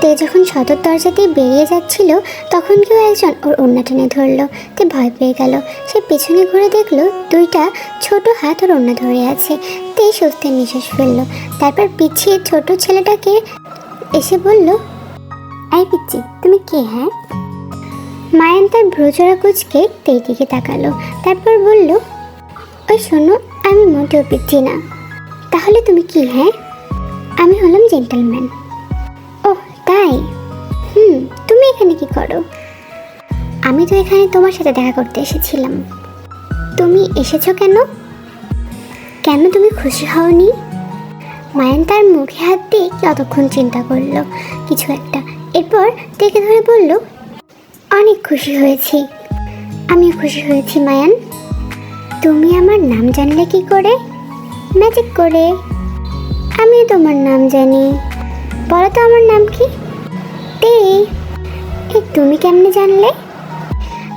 তে যখন সদর দরজা দিয়ে বেরিয়ে যাচ্ছিল, তখন কেউ একজন ওর অন্য টেনে ধরলো। তে ভয় পেয়ে গেল। সে পেছনে ঘুরে দেখল দুইটা ছোট হাত ওর অন্য ধরে আছে। তে স্বস্তির নিঃশ্বাস ফেলল। তারপর পিছিয়ে ছোট ছেলেটাকে এসে বলল, এই পিচ্ছি, তুমি কে হ্যাঁ? মায়ান তার ভ্রজরা কুচকে তেই দিকে তাকালো। তারপর বলল, ওই শোনো, আমি মোটেও পিচ্ছি না। তাহলে তুমি কি হ্যাঁ? আমি হলাম জেন্টলম্যান। তাই? হুম, তুমি এখানে কি করো? আমি তো এখানে তোমার সাথে দেখা করতে এসেছিলাম। তুমি এসেছ কেন? কেন তুমি খুশি হওনি? মায়ান তার মুখে হাত দিয়ে কতক্ষণ চিন্তা করল? কিছু একটা। এরপর দেখে ধরে বলল, অনেক খুশি হয়েছি। আমিও খুশি হয়েছি, মায়ান। তুমি আমার নাম জানলে কি করে? ম্যাজিক করে। আমি তোমার নাম জানি। বলো তো আমার নাম কি? এই তুমি কেমনে জানলে?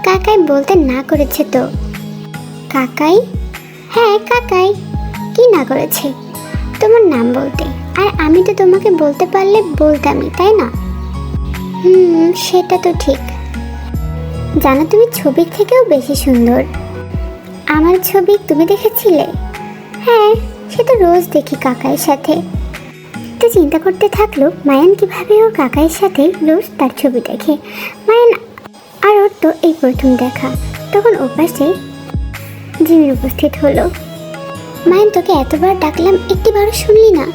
কাকাই বলতে না করেছে তো। কাকাই? হ্যাঁ কাকাই। কি না করেছে? তোমার নাম বলতে। আর আমি তো তোমাকে বলতে পারলে বলতামই, তাই না? হুম, সেটা তো ঠিক। জানো তুমি ছবির থেকেও বেশি সুন্দর। আমার ছবি তুমি দেখেছিলে? হ্যাঁ সে তো রোজ দেখি কাকাইয়ের সাথে। তো চিন্তা করতে থাকল, মায়ান কীভাবে ওর কাকাইয়ের সাথে রোজ তার ছবি দেখে। মায়ান আর ওর তো এই প্রথম দেখা। তখন ওপাশে জিমির উপস্থিত হলো। মায়ান, তোকে এতবার ডাকলাম, একটিবারও শুনলি না?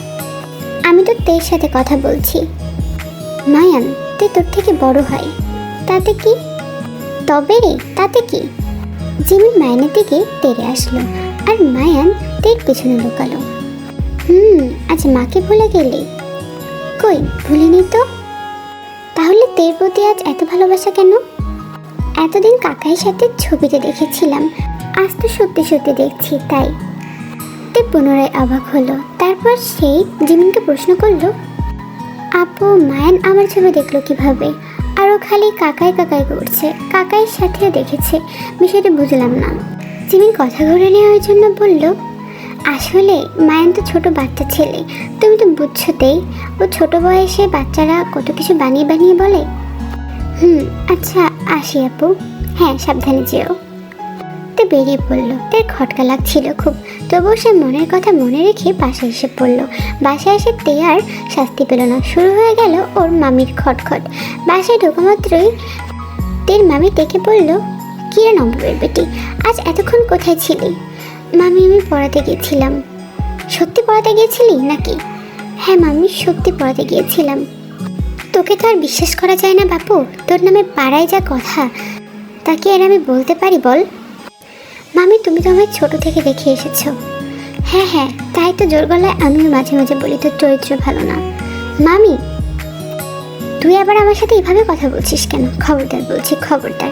আমি তো তের সাথে কথা বলছি। মায়ান তে তোর থেকে বড় হয়। তাতে কি? তবে রে, তাতে কি? জিমি মায়ানের দিকে তেরে আসলো। আর মায়ান তের পেছনে লুকালো। হুম, আজ মাকে ভুলে গেলি? কই, ভুলিনি তো? তাহলে তের প্রতি আজ এত ভালোবাসা কেন? এতদিন কাকাইয়ের সাথে ছবিতে দেখেছিলাম, আজ তো সত্যি সত্যি দেখছি, তাই। তে পুনরায় অবাক হলো, তারপর সেই জিমিনকে প্রশ্ন করল, আপু, মায়ান আমার ছবি দেখল কীভাবে? আরও খালি কাকাই কাকাই করছে, কাকাইয়ের সাথে দেখেছে, বিষয়টা বুঝলাম না। জিমিন কথা ঘুরে নেওয়ার জন্য বলল আসলে মায়ান তো ছোট বাচ্চা ছেলে, তুমি তো বুঝছোতেই। ও ছোট বয়সে বাচ্চারা কত কিছু বানিয়ে বানিয়ে বলে? হুম আচ্ছা আসি আপু। হ্যাঁ সাবধানে যেও। তো বেরিয়ে পড়ল। তার খটকা লাগছিল খুব। তবুও সে মনের কথা মনে রেখে বাসায় এসে পড়ল। বাসায় এসে তে আর শাস্তি পেল না। শুরু হয়ে গেল ওর মামির খটখট। বাসায় ঢোকা মাত্রই তের মামি ডেকে বলল কিরে নম্বরের বেটি, আজ এতক্ষণ কোথায় ছিলি? মামি, আমি পড়াতে গিয়েছিলাম। সত্যি পড়াতে গিয়েছিলি নাকি? হ্যাঁ মামি, সত্যি পড়াতে গিয়েছিলাম। তোকে তো আর বিশ্বাস করা যায় না বাপু, তোর নামে পাড়ায় যা কথা তাকে এর আমি বলতে পারি বল? মামি, তুমি তো আমায় ছোট থেকে দেখে এসেছ। হ্যাঁ হ্যাঁ তাই তো জোর গলায় আমিও মাঝে মাঝে বলি, তোর চরিত্র ভালো না। মামি, তুই আবার আমার সাথে এভাবে কথা বলছিস কেন? খবরদার বলছি, খবরদার।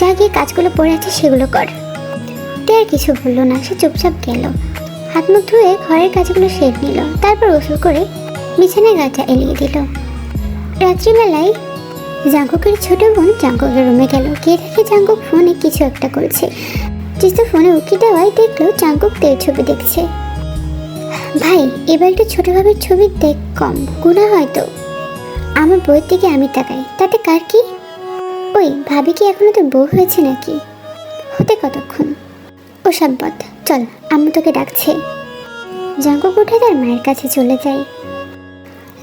যা গিয়ে কাজগুলো পড়ে আছে সেগুলো কর। তে আর কিছু বলল না, সে চুপচাপ গেল। হাত মুখ ধুয়ে ঘরের কাজগুলো সেরে নিল, তারপর ওষুধ করে বিছানায় গাছা এলিয়ে দিল। রাত্রিবেলায় জাঙ্কুকের ছোট বোন জাঙ্কুকের রুমে গেল। গিয়ে দেখে জাঙ্কুক ফোনে কিছু একটা করেছে? জিতু ফোনে উকি দেওয়ায় দেখল জাঙ্কুক তের ছবি দেখছে। ভাই এবার একটু ছোটভাবে ছবি দেখ কম, গুণা হয়তো আমার বইয়ের দিকে আমি তাকাই, তাতে কার কি? ওই, ভাবি কি এখনও তো বউ হয়েছে নাকি? হতে কতক্ষণ? ওসব বদ। চল, আম্মু তোকে ডাকছে। জাঙ্কুক উঠে তার মায়ের কাছে চলে যায়।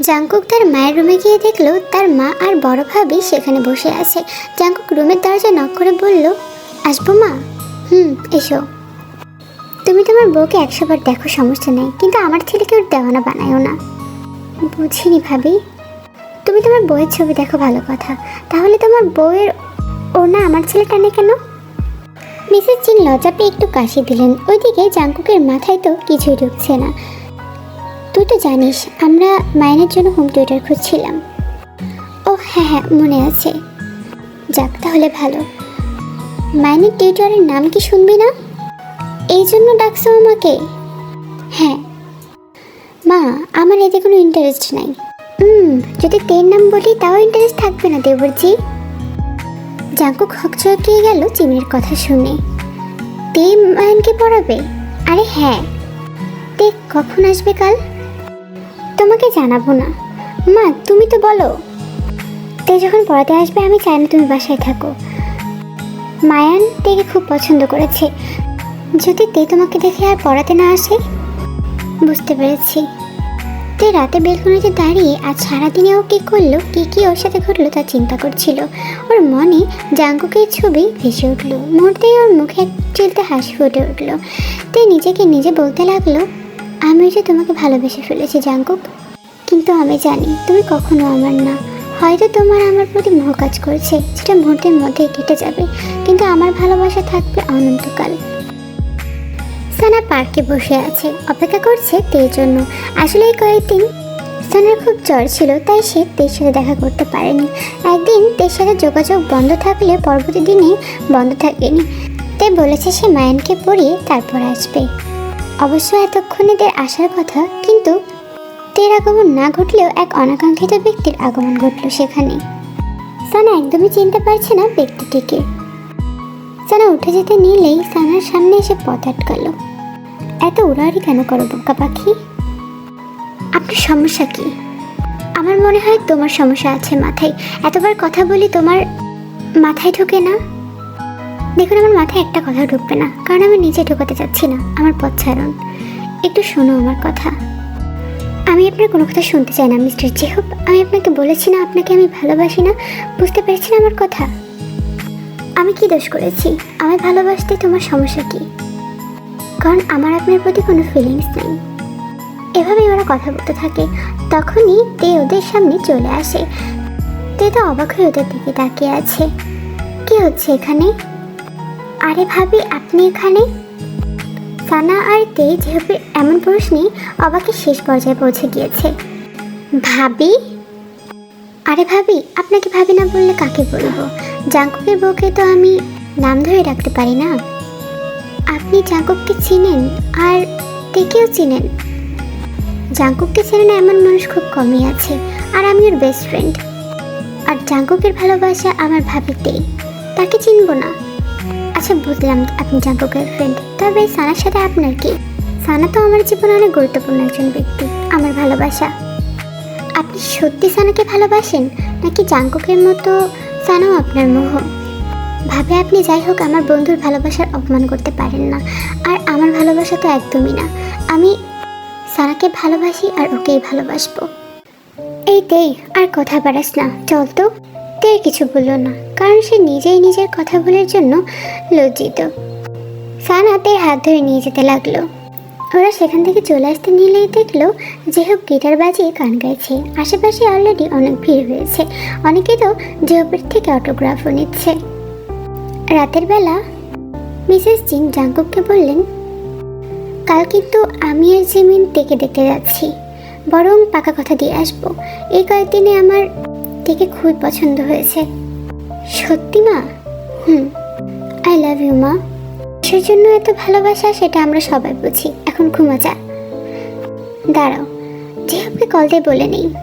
জাঙ্কুক তার মায়ের রুমে গিয়ে দেখল তার মা আর বড় ভাবি সেখানে বসে আছে। জাঙ্কুক রুমের দরজা নক করে বলল, আসব মা? হুম, এসো। তুমি তোমার বউকে একশো বার দেখো, সমস্যা নেই। কিন্তু আমার ছেলেকে ওর দেওয়ানা বানায়ও না। বুঝিনি ভাবি। তুমি তোমার বউয়ের ছবি দেখো, ভালো কথা। তাহলে তোমার বউয়ের ও না আমার ছেলে টানে কেন? মিসেস চিন লজ্জা পেয়ে একটু কাশি দিলেন। ওইদিকে জাঙ্কুকের মাথায় তো কিছুই ঢুকছে না। তুই তো জানিস, আমরা মাইনের জন্য হোম টিউটার খুঁজছিলাম। ও হ্যাঁ হ্যাঁ মনে আছে। যাক, তাহলে ভালো। মাইনের টিউটারের নাম কি শুনবি না? এই জন্য ডাকছো আমাকে? হ্যাঁ। মা, আমার এতে কোনো ইন্টারেস্ট নাই। হুম যদি তের নাম বলি, তাও ইন্টারেস্ট থাকবে না দেবরজি। জাঙ্কুক হকচকিয়ে গেল চিমির কথা শুনে। তে মায়ানকে পড়াবে? আরে হ্যাঁ। তে কখন আসবে কাল? তোমাকে জানাব না। মা, তুমি তো বলো। তে যখন পড়াতে আসবে, আমি চাই না তুমি বাসায় থাকো। মায়ান তেকে খুব পছন্দ করেছে। যদি তে তোমাকে দেখে আর পড়াতে না আসে, বুঝতে পেরেছি। তে রাতে বেলকনিতে দাঁড়িয়ে আজ সারাদিনে ও কী করল, কী কী ওর সাথে ঘটলো তা চিন্তা করছিল। ওর মনে জাঙ্কুকের ছবি ভেসে উঠল। মুহূর্তেই ওর মুখে চিলতে হাসি ফুটে উঠল। তে নিজেকে নিজে বলতে লাগল, আমি যে তোমাকে ভালোবেসে ফেলেছি, জাঙ্কুক। কিন্তু আমি জানি তুমি কখনো আমার না। হয়তো তোমার আমার প্রতি মোহ কাজ করছে, যেটা মুহূর্তের মধ্যেই কেটে যাবে। কিন্তু আমার ভালোবাসা থাকবে অনন্তকাল। সানা পার্কে বসে আছে, অপেক্ষা করছে তের জন্য। আসলে এই কয়েকদিন সানার খুব জ্বর ছিল, তাই সে তের সাথে দেখা করতে পারেনি। একদিন তের সাথে যোগাযোগ বন্ধ থাকলে পরবর্তী দিনে বন্ধ থাকেনি। তে বলেছে সে মায়ানকে পড়িয়ে তারপর আসবে। অবশ্য এতক্ষণে দের আসার কথা, কিন্তু তের আগমন না ঘটলেও এক অনাকাঙ্ক্ষিত ব্যক্তির আগমন ঘটল সেখানে। সানা একদমই চিনতে পারছে না ব্যক্তিটিকে। সানা উঠে যেতে নিলেই সানার সামনে এসে পথ আটকালো। এত উড়াউড়ি কেন করো বোকা পাখি? আপনার সমস্যা কি? আমার মনে হয় তোমার সমস্যা আছে মাথায়। এতবার কথা বলি তোমার মাথায় ঢোকে না। দেখুন, আমার মাথায় একটা কথা ঢুকবে না, কারণ আমি নিজে ঢোকাতে চাচ্ছি না, আমার পথ ছাড়ুন। একটু শোনো আমার কথা। আমি আপনার কোনো কথা শুনতে চাই না, মিস্টার জেহব। আমি আপনাকে বলেছি না, আপনাকে আমি ভালোবাসি না। বুঝতে পেরেছি না আমার কথা? আমি কি দোষ করেছি? আমি ভালোবাসতে তোমার সমস্যা কি? কারণ আমার আপনার প্রতি কোনো ফিলিংস নেই। এভাবেই ওরা কথা বলতে থাকে, তখনই তে ওদের সামনে চলে আসে। তে তো অবাক হয়ে ওদের দিকে তাকিয়ে আছে। কি হচ্ছে এখানে? আরে ভাবি, আপনি এখানে? সানা আর তে যেহেতু এমন প্রশ্নে অবাকের শেষ পর্যায়ে পৌঁছে গিয়েছে। ভাবি? আরে ভাবি, আপনাকে ভাবি না বললে কাকে বলব? জাঙ্কুকের বউকে তো আমি নাম ধরে রাখতে পারি না? আপনি জাঙ্কুককে চিনেন আর তেকেও চিনেন। জাঙ্কুককে চেনে না এমন মানুষ খুব কমই আছে, আর আমি ওর বেস্ট ফ্রেন্ড আর জাঙ্কুকের ভালোবাসা আমার ভাবিতেই, তাকে চিনব না। আচ্ছা বুঝলাম আপনি জাঙ্কুকের ফ্রেন্ড তবে সানার সাথে আপনার কি? সানা তো আমার জীবনে অনেক গুরুত্বপূর্ণ একজন ব্যক্তি, আমার ভালোবাসা। আপনি সত্যি সানাকে ভালোবাসেন, নাকি জাঙ্কুকের মতো সানাও আপনার মোহ? ভাবে আপনি যাই হোক আমার বন্ধুর ভালোবাসার অপমান করতে পারেন না। আর আমার ভালোবাসা তো একদমই না। আমি সারাকে ভালোবাসি আর ওকেই ভালোবাসবো। এই তেই আর কথা বাড়াস না। চল তো। তে কিছু বলল না, কারণ সে নিজেই নিজের কথা বলার জন্য লজ্জিত। সানা তের হাত ধরে নিয়ে যেতে লাগল। ওরা সেখান থেকে চলে আসতে নিলেই দেখল যেহেব গিটার বাজিয়ে গান গাইছে। আশেপাশে অলরেডি অনেক ভিড় হয়েছে। অনেকে তো জেহবের থেকে অটোগ্রাফও নিচ্ছে। রাতের বেলা মিসেস জিন জাঙ্কুককে বললেন, কাল কিন্তু আমি আর জিমিন তেকে দেখতে যাচ্ছি। বরং পাকা কথা দিয়ে আসব। এই কয়েকদিনে আমার তেকে খুবই পছন্দ হয়েছে। সত্যি মা? হুম। আই লাভ ইউ মা। কিসের জন্য এত ভালোবাসা সেটা আমরা সবাই বুঝি। এখন ঘুমা যা। দাঁড়াও। জিহাবকে কল দিয়ে বলে নেই।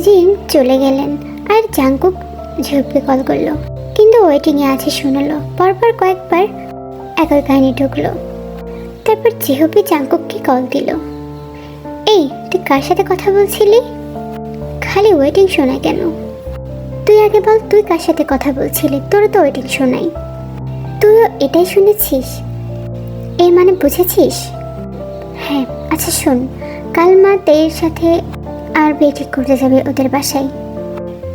জিন চলে গেলেন। আর জাঙ্কুক ঝিহবকে কল করল। কিন্তু ওয়েটিংয়ে আছে শুনলো। পরপর কয়েকবার একই কাহিনী ঢুকলো। তারপর জিহবি জাঙ্কুককে কল দিল। এই, তুই কার সাথে কথা বলছিলি? খালি ওয়েটিং শোনায় কেন? তুই আগে বল, তুই কার সাথে কথা বলছিলি? তোরও তো ওয়েটিং শোনাই তুইও এটাই শুনেছিস? এর মানে বুঝেছিস? হ্যাঁ আচ্ছা শোন, কাল মা তের সাথে আর বিয়ে ঠিক করতে যাবে ওদের বাসায়।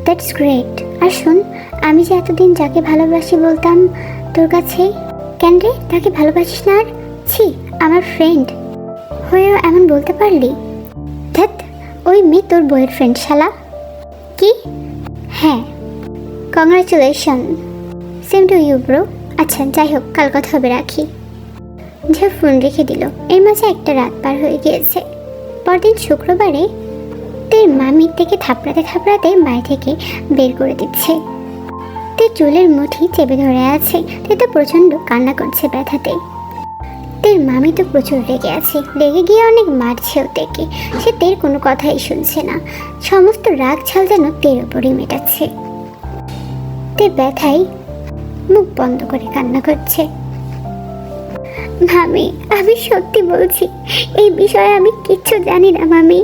That's great. আর শোন আমি যে এতদিন যাকে ভালোবাসি বলতাম তোর কাছে, কেন রে? তাকে ভালোবাসিস না আর? ছি, আমার ফ্রেন্ড হয়েও এমন বলতে পারলি? ধ্যাত ওই মেয়ে তোর বইয়ের ফ্রেন্ড শালা। কি? হ্যাঁ। Congratulation same to you bro আচ্ছা যাই হোক, কাল কথা হবে, রাখি। যে ফোন রেখে দিল। এর মাঝে একটা রাত পার হয়ে গিয়েছে। পরদিন শুক্রবারে তের মামি থেকে থাপড়াতে থাপড়াতে বাড়ি থেকে বের করে দিচ্ছে। তে চুলের মুঠি চেপে ধরে আছে। তে তো প্রচণ্ড কান্না করছে ব্যথাতে। তের মামি তো প্রচুর রেগে আছে। রেগে গিয়ে অনেক মারছেও তেকে সে তের কোনো কথাই শুনছে না। সমস্ত রাগ ছাল যেন তের ওপরই মেটাচ্ছে। তে ব্যথায় মুখ বন্ধ করে কান্না করছে। মামি, আমি সত্যি বলছি, এই বিষয়ে আমি কিচ্ছু জানি না, মামি।